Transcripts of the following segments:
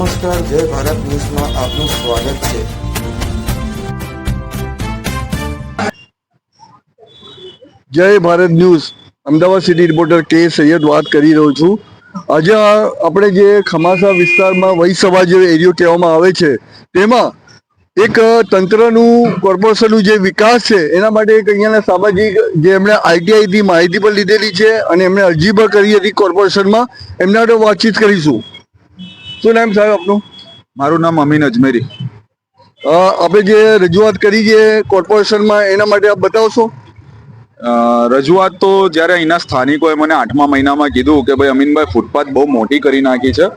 નમસ્કાર, જય ભારત ન્યૂઝમાં આપનું સ્વાગત છે. Jai Bharat news. Ahmedabad city reporter K Saiyad વાત કરી રહ્યો છું. આજે આપણે જે ખમાસા વિસ્તારમાં વૈસભા જે એરિયો કહેવામાં આવે છે, તેમાં એક તંત્રનું કોર્પોરેશનનું જે વિકાસ છે, એના માટે એક અહીંયાના સામાજિક જે એમણે આઈટીઆઈથી માહિતી પણ લીધેલી છે અને એમણે અરજી પણ કરી હતી કોર્પોરેશનમાં. એમના માટે વાતચીત કરીશું. શું નામ સાહેબ આપનું? મારું નામ અમીન અજમેરી. આપણે જે રજૂઆત કરી છે કોર્પોરેશનમાં એના માટે આપ બતાવશો? રજૂઆત તો જ્યારે અહીંના સ્થાનિકોએ મને આઠમા મહિનામાં કીધું કે ભાઈ અમીનભાઈ ફૂટપાથ બહુ મોટી કરી નાખી છે.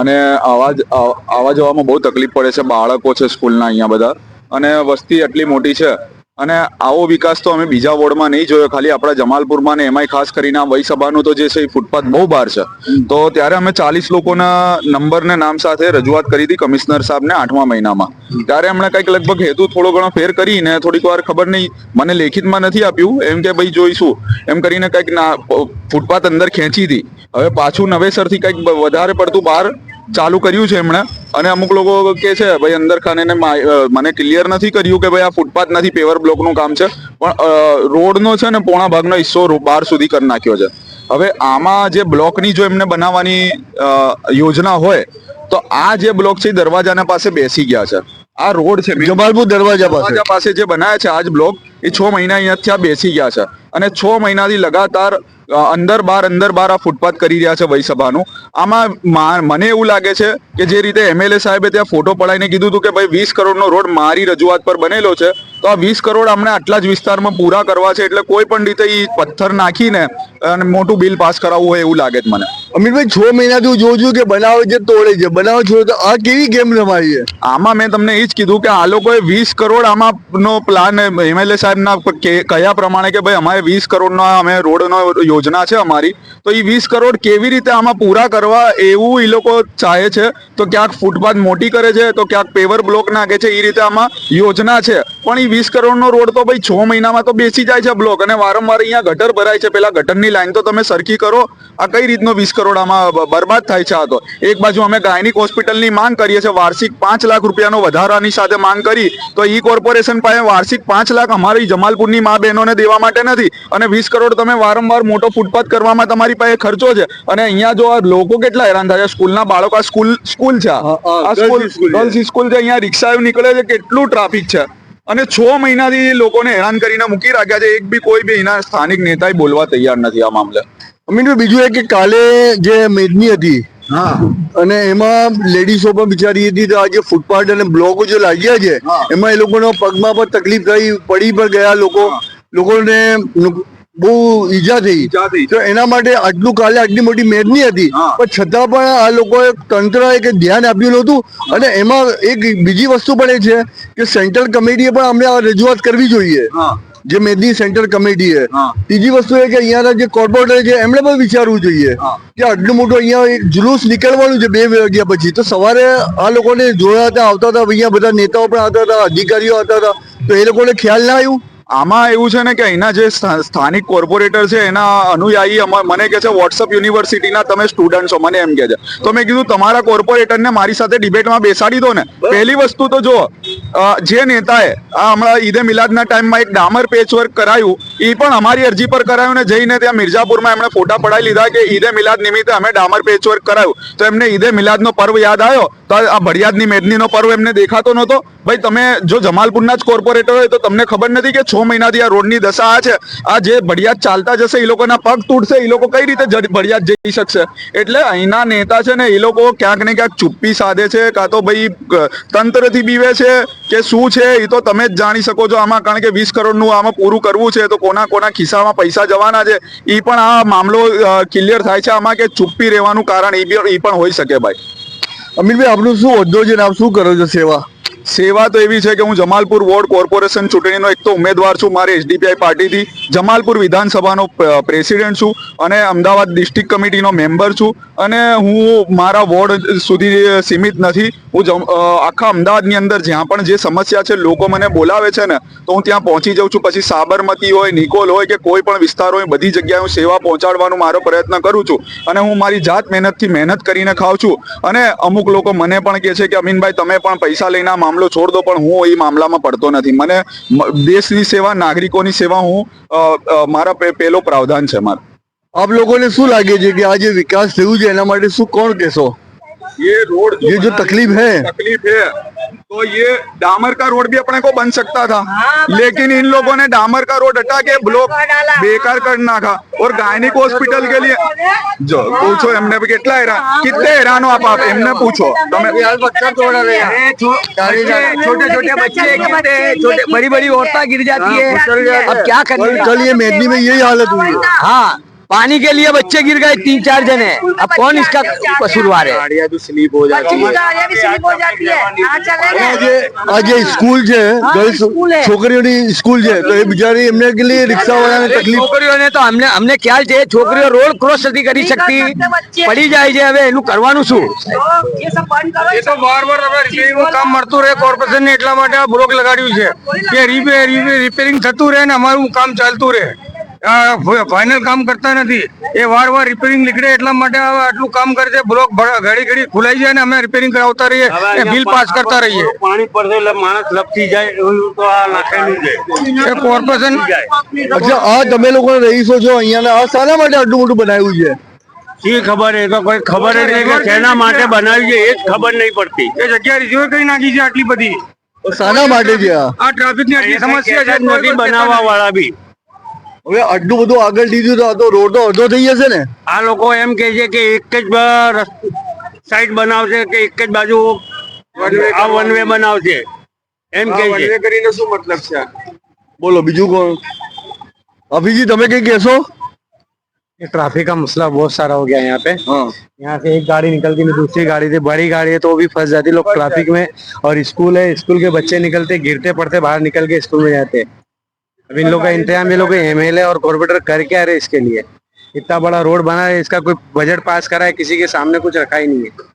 અને અને આવા જવામાં બહુ તકલીફ પડે છે બાળકો છે સ્કૂલના અહીંયા બધા. અને વસ્તી એટલી મોટી છે અને આવો વિકાસ તો અમે બીજા વોર્ડમાં નહીં જોયો. ખાલી આપણા જમાલપુરમાં ને એમાંય ખાસ કરીને આ વયસભાનું તો જે છે એ ફૂટપાથ બહુ બહાર છે. તો ત્યારે અમે ચાલીસ લોકોના નંબર ને નામ સાથે રજૂઆત કરી હતી કમિશનર સાહેબને આઠમા મહિનામાં. ત્યારે એમણે કંઈક લગભગ હેતુ થોડો ઘણો ફેર કરીને થોડીક વાર ખબર નહીં, મને લેખિતમાં નથી આપ્યું, એમ કે ભાઈ જોઈશું એમ કરીને કંઈક ના, ફૂટપાથ અંદર ખેંચી હતી. હવે પાછું નવેસરથી કંઈક વધારે પડતું બહાર ચાલુ કર્યું છે એમણે. અને અમુક લોકો કે છે ભાઈ અંદર ખાને મને ક્લિયર નથી કર્યું કે ભાઈ આ ફૂટપાથ નથી પેવર બ્લોકનું કામ છે. પણ રોડનો છે ને પોણા ભાગનો હિસ્સો બહાર સુધી કરી નાખ્યો છે. હવે આમાં જે બ્લોકની જો એમને બનાવવાની યોજના હોય તો આ જે બ્લોક છે એ દરવાજાના પાસે બેસી ગયા છે. આ રોડ છે જમાલપુર દરવાજા પાસે. જે બનાવ્યા છે આ જ બ્લોક એ છ મહિના અહીંયા ત્યાં બેસી ગયા છે. અને છ મહિનાથી લગાતાર અંદર બાર અંદર બાર આ ફૂટપાથ કરી રહ્યા છે વયસભાનું આમાં મને એવું લાગે છે કે જે રીતે એમએલએ સાહેબે ત્યાં ફોટો પડાવીને કીધું હતું કે ભાઈ વીસ કરોડનો રોડ મારી રજૂઆત પર બનેલો છે તો આ વીસ કરોડ અમને આટલા જ વિસ્તારમાં પૂરા કરવા છે એટલે કોઈ પણ રીતે એ પથ્થર નાખીને અને મોટું બિલ પાસ કરાવવું હોય એવું લાગે છે મને. અમિતભાઈ છ મહિનાથી હું જોઉં છું કે બનાવે છે તોડે છે. બનાવે છે તો આ કેવી ગેમ રમાઈ છે? આમાં મેં તમને એ જ કીધું કે આ લોકોએ વીસ કરોડ આમાં નો પ્લાન એમએલએ સાહેબના કે- કયા પ્રમાણે કે ભાઈ અમારે વીસ કરોડનો અમે રોડનો યોજના છે અમારી, તો એ વીસ કરોડ કેવી રીતે આમાં પૂરા કરવા એવું એ લોકો ચાહે છે? તો ક્યાંક ફૂટપાથ મોટી કરે છે, તો ક્યાંક પેવર બ્લોક નાખે છે એ રીતે આમાં યોજના છે. પણ એ વીસ કરોડનો રોડ તો ભાઈ છ મહિનામાં તો બેસી જાય છે બ્લોક, અને વારંવાર અહીંયા ગટર ભરાય છે. પેલા ગટરની લાઈન તો તમે સરખી કરો, આ કઈ રીતનો વીસ કરોડ આમાં બરબાદ થાય છે આ તો? એક બાજુ અમે ગાયનિક હોસ્પિટલની માંગ કરીએ છીએ, વાર્ષિક પાંચ લાખ રૂપિયાનો વધારાની સાથે માંગ કરી, તો ઈ કોર્પોરેશન પાસે વાર્ષિક પાંચ લાખ અમારી જમાલપુરની મા બહેનોને દેવા માટે નથી. અને વીસ કરોડ તમે વારંવાર મોટો ફૂટપાથ કરવામાં તમારી પાસે ખર્ચો છે. અને અહીંયા જો આ લોકો કેટલા હેરાન થાય છે. સ્કૂલના બાળકો આ સ્કૂલ સ્કૂલ છે. આ સ્કૂલ. ગર્લ્સ સ્કૂલ છે. અહીંયા રિક્ષાઓ નીકળે છે. કેટલું ટ્રાફિક છે. અને છ મહિનાથી લોકોને હેરાન કરીને મૂકી રાખ્યા છે. એક બી કોઈ બી એના સ્થાનિક નેતાએ બોલવા તૈયાર નથી આ મામલે. અમીનભાઈ બીજું એ કે કાલે જે મેદની હતી અને એમાં લેડીઝો પણ બિચારી હતી તો જે ફૂટપાથ અને બ્લોકો જે લાગ્યા છે એમાં એ લોકોનો પગમાં પણ તકલીફ થઈ પડી પણ ગયા લોકો. લોકોને બહુ ઈજા થઈ. તો એના માટે આટલું કાલે આટલી મોટી મેદની હતી. પણ છતાં પણ આ લોકોએ તંત્રએ કે ધ્યાન આપ્યું હતું અને એમાં એક બીજી વસ્તુ પણ એ છે કે સેન્ટ્રલ કમિટીએ પણ અમને આ રજૂઆત કરવી જોઈએ. જે મેદની સેન્ટર કમિટી છે. ત્રીજી વસ્તુ એ કે અહીંયાના જે કોર્પોરેટર છે એમણે પણ વિચારવું જોઈએ. કે આટલું મોટું અહીંયા એક જુલુસ નીકળવાનું છે બે વાગ્યા પછી. તો સવારે આ લોકોને જોયા હતા આવતા હતા અહીંયા બધા નેતાઓ પણ આવતા હતા અધિકારીઓ આવતા હતા. તો એ લોકોને ખ્યાલ ના આવ્યું? આમાં એવું છે ને કે અહીંના જે સ્થાનિક કોર્પોરેટર છે એના અનુયાયી મને કે છે વોટ્સઅપ યુનિવર્સિટીના તમે સ્ટુડન્ટ છો મને એમ કે છે. તો મેં કીધું તમારા કોર્પોરેટરને મારી સાથે ડિબેટમાં બેસાડી દો ને. પહેલી વસ્તુ તો જો જે નેતાએ આ હમણાં ઈદે મિલાદના ટાઈમમાં એક ડામર પેચ વર્ક કરાયું એ પણ અમારી અરજી પર કરાયું ને જઈને ત્યાં મિર્ઝાપુરમાં એમણે ફોટા પડાવી લીધા કે ઈદે મિલાદ નિમિત્તે અમે ડામર પેચ વર્ક કરાયું. તો એમને ઈદે મિલાદનો પર્વ યાદ આવ્યો? તો આ ભડિયાદની મેદનીનો પર્વ એમને દેખાતો નહોતો. ભાઈ, તમે જો જમાલપુરના જ કોર્પોરેટર હોય તો તમને ખબર નથી કે છ મહિનાથી આ રોડની દશા આ છે. આ જે ભડિયાદ ચાલતા જશે એ લોકોના પગ તૂટશે એ લોકો કઈ રીતે ભડિયાદ જઈ શકશે? એટલે અહીંના નેતા છે ને એ લોકો ક્યાંક ને ક્યાંક ચુપ્પી સાધે છે, કાં તો ભાઈ તંત્રથી બીવે છે કે શું છે એ તો તમે જ જાણી શકો છો આમાં, કારણ કે વીસ કરોડનું આમાં પૂરું કરવું છે, તો કોના કોના ખિસ્સામાં પૈસા જવાના છે. એ પણ આ મામલો ક્લિયર થાય છે આમાં કે ચુપ્પી રહેવાનું કારણ એ પણ હોઈ શકે ભાઈ. અમીરભાઈ આપનું શું હોદ્દો છે આપ શું કરો છો સેવા? સેવા તો એવી છે કે હું જમાલપુર વોર્ડ કોર્પોરેશન ચૂંટણીનો એક તો ઉમેદવાર છું, મારે એસડીપીઆઈ પાર્ટીથી. જમાલપુર વિધાનસભાનો પ્રેસિડેન્ટ છું અને અમદાવાદ ડિસ્ટ્રિક્ટ કમિટીનો મેમ્બર છું અને હું મારા વોર્ડ સુધી સીમિત નથી. હું આખા અમદાવાદની અંદર જ્યાં પણ જે સમસ્યા છે લોકો મને બોલાવે છે ને, તો હું ત્યાં પહોંચી જાઉં છું. પછી સાબરમતી હોય, નિકોલ હોય કે કોઈ પણ વિસ્તાર હોય, બધી જગ્યાએ હું સેવા પહોંચાડવાનો મારો પ્રયત્ન કરું છું અને હું મારી જાત મહેનતથી મહેનત કરીને ખાઉં છું. અને અમુક લોકો મને પણ કહે છે કે, અમીનભાઈ, તમે પણ પૈસા લઈને આ મામલો છોડ દો, પણ હું એ મામલામાં પડતો નથી. મને દેશની સેવા, નાગરિકોની સેવા હું મારા પે- પેલો પ્રાવધાન છે મારું આપ લોકોને શું લાગે છે કે આ જે વિકાસ થયું છે એના માટે શું કોણ કહેશો ये रोड ये जो तकलीफ है तकलीफ है तो ये डामर का रोड भी अपने को बन सकता था लेकिन इन लोगों ने डामर का रोड हटा के ब्लॉक बेकार कर नाखा और गायनिक हॉस्पिटल के लिए जो पूछो एमने भी કેટલા હેરાન कितने હેરાનો આપ આપ એમને પૂછો તમે छोटे छोटे बच्चे गिरते हैं छोटे बड़ी बड़ी औरतें गिर जाती है अब क्या कल करें कल ये मेदनी में यही हालत हुई है हाँ पानी के लिए बच्चे गिर गए तीन चार जने अब कौन इसका कसूरवार है बच्ची की गाड़ियाँ भी स्लिप हो जाती है हाँ चलेंगे આજે આજે સ્કૂલ છે ગર્લ્સ સ્કૂલ હે. છોકરીઓની સ્કૂલ છે તો એ બિચારી એમને કે लिए રિક્ષા વાળાને તકલીફ છોકરીઓને તો અમને અમને ખ્યાલ છે છોકરીઓ રોડ ક્રોસ નથી કરી શકતી પડી જાય છે હવે એનું કરવાનું શું तो ये सब बंद करो એ તો બાર બાર હવે રિપેરિંગનું કામ મળતું રહે કોર્પોરેશન ને એટલા માટે આ બ્લોક લગાડ્યું છે કે રિપેર રિપેરિંગ થતું રહે ને અમારું કામ ચાલતું રહે ફાઇનલ કામ કરતા નથી. એ વાર વાર રિપેરિંગ નીકળે એટલા માટે આટલું કામ કરે છે. બ્લોક ઘડી ઘડી ખુલાઈ જાય ને અમે રિપેરિંગ કરાવતા રહીએ એ બિલ પાસ કરતા રહીએ. પાણી પડશે એટલે માણસ લપસી જાય એવું તો આ નાખેલું છે. એ કોર્પોરેશન અચ્છા આ તમે લોકો રહીશો છો અહીંયા આ શાના માટે આટલું મોટું બનાવ્યું છે? શી ખબર? એ તો કોઈ ખબર જ નહીં કે શેના માટે બનાવ્યું છે એ જ ખબર નહીં પડતી. એ જગ્યા રિઝર્વ કરી નાખી છે આટલી બધી. શાના માટે છે આ? ટ્રાફિકની આટલી સમસ્યા છે નથી બનાવવા વાળા બી. હવે આટલું બધું આગળ દીધું તો આ તો રોડ તો અડધો થઈ જશે ને આ લોકો એમ કે છે કે એક જ સાઈડ બનાવશે કે એક જ બાજુ આ વન વે બનાવશે એમ કે છે કરીને શું મતલબ છે બોલો બીજું કોણ અભિજી તમે કઈ કહેશો ये ट्रैफिक का मसला बहुत सारा हो गया है यहाँ पे હા यहाँ से एक गाड़ी निकलती नहीं दूसरी गाड़ी थी बड़ी गाड़ी है तो वो भी फंस जाती लोग ट्रैफिक में और स्कूल है स्कूल के बच्चे निकलते गिरते पड़ते बाहर निकल के स्कूल में जाते अब इन लोग का इंतजाम ये लोग एमएलए और कॉर्पोरेटर कर क्या रहे इसके लिए इतना बड़ा रोड बना है इसका कोई बजट पास करा है किसी के सामने कुछ रखा ही नहीं है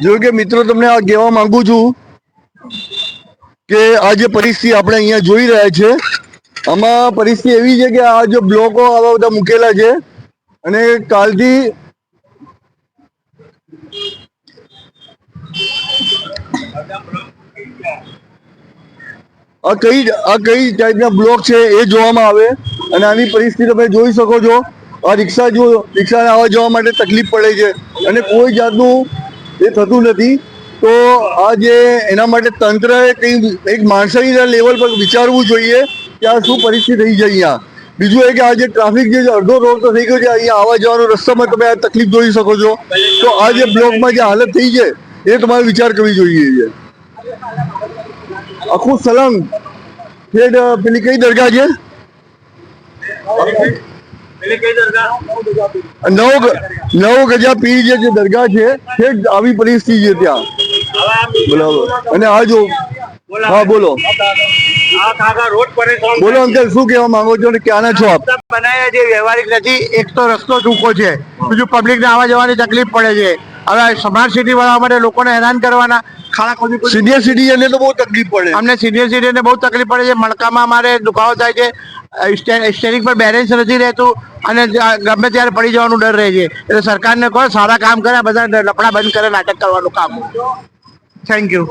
જો કે મિત્રો તમને આ કહેવા માંગુ છું કે આ જે પરિસ્થિતિ આપણે અહીંયા જોઈ રહ્યા છે આમાં પરિસ્થિતિ એવી છે કે આ જે બ્લોકો આવા બધા મૂકેલા છે અને કાલથી આ કઈ આ કઈ ટાઈપના બ્લોક છે એ જોવામાં આવે અને આની પરિસ્થિતિ તમે જોઈ શકો છો. આ રિક્ષા જો રિક્ષાને આવવા જવા માટે તકલીફ પડે છે અને કોઈ જાતનું એ થતું નથી. તો આ જે એના માટે તંત્રએ કંઈ એક માણસાઈના લેવલ પર વિચારવું જોઈએ કે આ શું પરિસ્થિતિ થઈ છે અહીંયા. બીજું એ કે આ જે ટ્રાફિક જે અડધો રોડ તો થઈ ગયો છે, અહીંયા આવવા જવાનો રસ્તામાં તમે આ તકલીફ જોઈ શકો છો. તો આ જે બ્લોકમાં જે હાલત થઈ છે, એ તમારે વિચાર કરવી જોઈએ. છે આખું સલંગ ફેડ પેલી કઈ દરગાહ છે? નવ ગજા પીર જે દરગાહ છે ઠેઠ આવી પરિસ્થિતિ છે ત્યાં. બરાબર અને આ જો, હા, બોલો. બોલો અંકલ, શું કહેવા માંગો છો ને ક્યાંના છો આપ? બનાવ્યા જે વ્યવહારિક નથી, એક તો રસ્તો ટૂંકો છે. બીજું પબ્લિક ને આવવા જવાની તકલીફ પડે છે. હવે સ્માર્ટ સિટી વાળા માટે લોકોને હેરાન કરવાના ખાડા સિનિયર સિટીઝનને તો બહુ તકલીફ પડે. અમને સિનિયર સિટીઝનને બહુ તકલીફ પડે છે. મણકામાં અમારે દુખાવો થાય છે. સ્ટેરિંગ પર બેલેન્સ નથી રહેતું અને ગમે ત્યારે પડી જવાનું ડર રહે છે. એટલે સરકારને કહો સારા કામ કરે બધા લફડા બંધ કરે નાટક કરવાનું કામ. Thank you